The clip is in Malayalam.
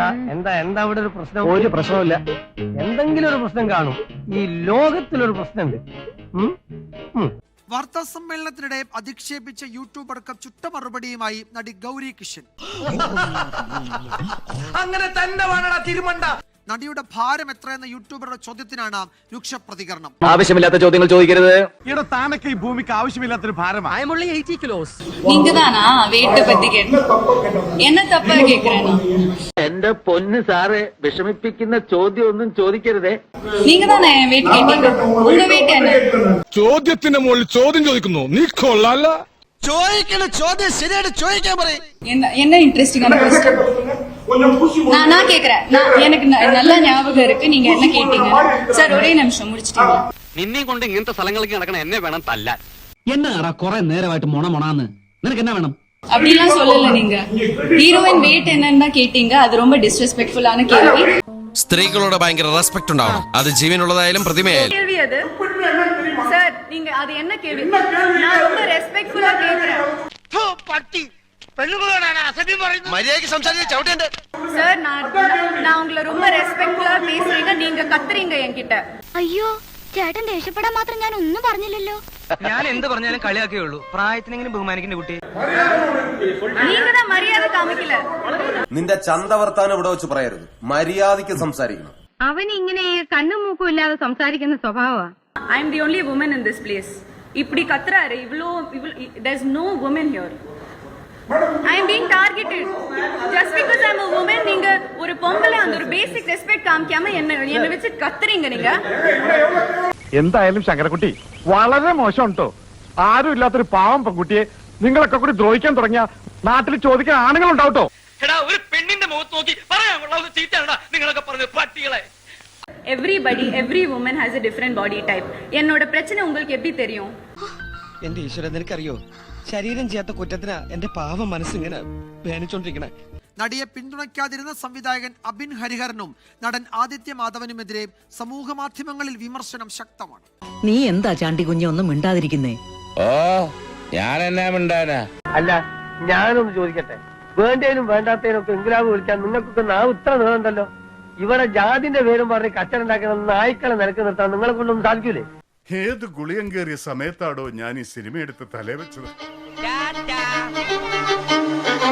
എന്താ? എന്താ എന്താ ഇവിടെ ഒരു പ്രശ്നം? ഒരു പ്രശ്നമില്ല എന്തെങ്കിലും ഒരു പ്രശ്നം കാണും. ഈ ലോകത്തിലൊരു പ്രശ്നമുണ്ട്. വാർത്താ സമ്മേളനത്തിനിടെ അധിക്ഷേപിച്ച യൂട്യൂബ് അടക്കം ചുട്ട മറുപടിയുമായി നടി ഗൗരി കിഷൻ. അങ്ങനെ തന്നെ വേണടാ തിരുമണ്ട. നടിയുടെ ഭാരം എത്രയെന്ന യൂട്യൂബറുടെ ചോദ്യത്തിനാണ് രുക്ഷ പ്രതികരണം. ആവശ്യമില്ലാത്ത ചോദ്യങ്ങൾ ചോദിക്കരുത്. ഇവിടെ താനൊക്കെ ഈ ഭൂമിക്ക് ആവശ്യമില്ലാത്തൊരു ഭാരമാണ് എന്നെ തപ്പ കേക്കറേണോ பத்தி கேட்டு என்ன தப்பா கேக்குறேன்னா എന്റെ പൊന്ന് സാറ് വിഷമിപ്പിക്കുന്ന ചോദ്യം ഒന്നും ചോദിക്കരുതേ நீங்க தானே வெயிட் கேட்டீங்க உங்க வெயிட் என்ன ചോദ്യത്തിന്റെ മുകളിൽ ചോദ്യം ചോദിക്കുന്നു നീ കൊള്ളാല ചോദിക്കണ ചോദ്യം ശരിയായിട്ട് ചോദിക്കാൻ പറയും என்ன என்ன இன்ட்ரெஸ்டிங்கான கொஸ்டின் நான் நான் கேக்குறேன் நான் எனக்கு ந- நல்லா ஞாபகம் இருக்கு நீங்க என்ன கேட்டீங்க சார் ஒரே நிமிஷம் முடிச்சிட்டீங்க നിന്നെയും കൊണ്ട് ഇങ്ങനത്തെ സ്ഥലങ്ങളിലേക്ക് നടക്കണ എന്നെ വേണം തല്ലാൻ എന്നാടാ കൊറേ നേരമായിട്ട് മൊണ മൊണാന്ന് നിനക്ക് എന്നാ വേണം அப்படிலாம் சொல்லல நீங்க ஹீரோயின் வெயிட் என்னன்னு தான் கேட்டீங்க அது ரொம்ப டிஸ்ரெஸ்பெக்ட்ஃபுல்லான கேள்வி സ്ത്രീകളോട് ഭയങ്കര റെസ്പെക്ട് ഉണ്ടാവണം അത് ജീവനുള്ളതായാലും പ്രതിമയായാലും கேள்வி அது சார் நீங்க அது என்ன கேள்வி நான் ரொம்ப ரெஸ்பெக்ட்ஃபுல்லா கேக்குறேன் മര്യാദയ്ക്ക് സംസാരിച്ച ചവിട്ടേണ്ട சார் நான் நான் உங்களை ரொம்ப ரெஸ்பெக்ட்ஃபுல்லா பேசுறீங்க நீங்க கத்துறீங்க என்கிட்ட അയ്യോ ചേട്ടൻ ദേഷ്യപ്പെടാൻ മാത്രം ഞാൻ ഒന്നും പറഞ്ഞില്ലല്ലോ. ഞാൻ എന്ത് പറഞ്ഞാലും കളിയാക്കേ ഉള്ളൂ. പ്രായത്തിനെങ്കിലും ബഹുമാനിക്കുന്ന കുട്ടി. നിന്റെ ചന്ത വർത്താനം ഇവിടെ വെച്ച് പറയരുത്. മര്യാദയ്ക്ക് സംസാരിക്കണം. അവൻ ഇങ്ങനെ കണ്ണും മൂക്കും ഇല്ലാതെ സംസാരിക്കുന്ന സ്വഭാവമാണ് I am the only woman in this place ഇപ്പിടി കത്രാറ് ഇവ്വളോ ഇവ്വൾ there no woman here I am being targeted just because I am a woman நீங்க ஒரு பொம்பளை அந்த ஒரு பேசிக் ரெஸ்பெக்ட் காமிக்காம என்ன என்ன வச்சு கத்துறீங்க நீங்க എന്തായാലും ശങ്കരക്കുട്ടി വളരെ മോശം കേട്ടോ ആരും ഇല്ലാത്തൊരു പാവം പെൺകുട്ടിയെ നിങ്ങളൊക്കെ കൂടി ദ്രോഹിക്കാൻ തുടങ്ങിയ നാട്ടിൽ ചോദിക്കാൻ ആണുങ്ങൾ ഉണ്ടാവട്ടോ എടാ ഒരു പെണ്ണിന്റെ മുഖത്ത് നോക്കി പറയാൻ കൊള്ളാവുന്ന ചീറ്റാണ് നിങ്ങളൊക്കെ പറഞ്ഞത് പട്ടികളെ everybody every woman has a different body type என்னோட பிரச்சனை உங்களுக்கு எப்படி தெரியும் എന്റെ ഈശ്വരൻ നിനക്കറിയോ ശരീരം ചെയ്യാത്ത കുറ്റത്തിനാ എന്റെ പാവം മനസ്സിങ്ങനെ വേനിച്ചോണ്ടിരിക്കണേ. നടിയെ പിന്തുണയ്ക്കാതിരുന്ന സംവിധായകൻ അബിൻ ഹരിഹരനും നടൻ ആദിത്യ മാധവനുമെതിരെ സമൂഹ മാധ്യമങ്ങളിൽ വിമർശനം ശക്തമാണ്. നീ എന്താ ചാണ്ടി കുഞ്ഞെ ഒന്നും മിണ്ടാതിരിക്കുന്നേ? ഓ ഞാൻ എന്നാ മിണ്ടാനാ? അല്ല ഞാനൊന്ന് ചോദിക്കട്ടെ. വേണ്ടതിനും വേണ്ടാത്തതിനും ഒക്കെ ഇംഗ്ലാബ് വിളിക്കാൻ നിങ്ങൾക്കൊക്കെ നാവ് ഇത്ര നീളണ്ടല്ലോ. ഇവിടെ ജാതിന്റെ പേരും പറഞ്ഞ് കച്ചറുണ്ടാക്കുന്ന നായ്ക്കളെ നിലയ്ക്ക് നിർത്താൻ നിങ്ങളെ കൊണ്ടൊന്നും സാധിക്കൂലേ? ഏത് ഗുളിയം കയറിയ സമയത്താടോ ഞാൻ ഈ സിനിമ എടുത്ത് തലേ വെച്ചത് ചുണ്ടിൽ ഒരു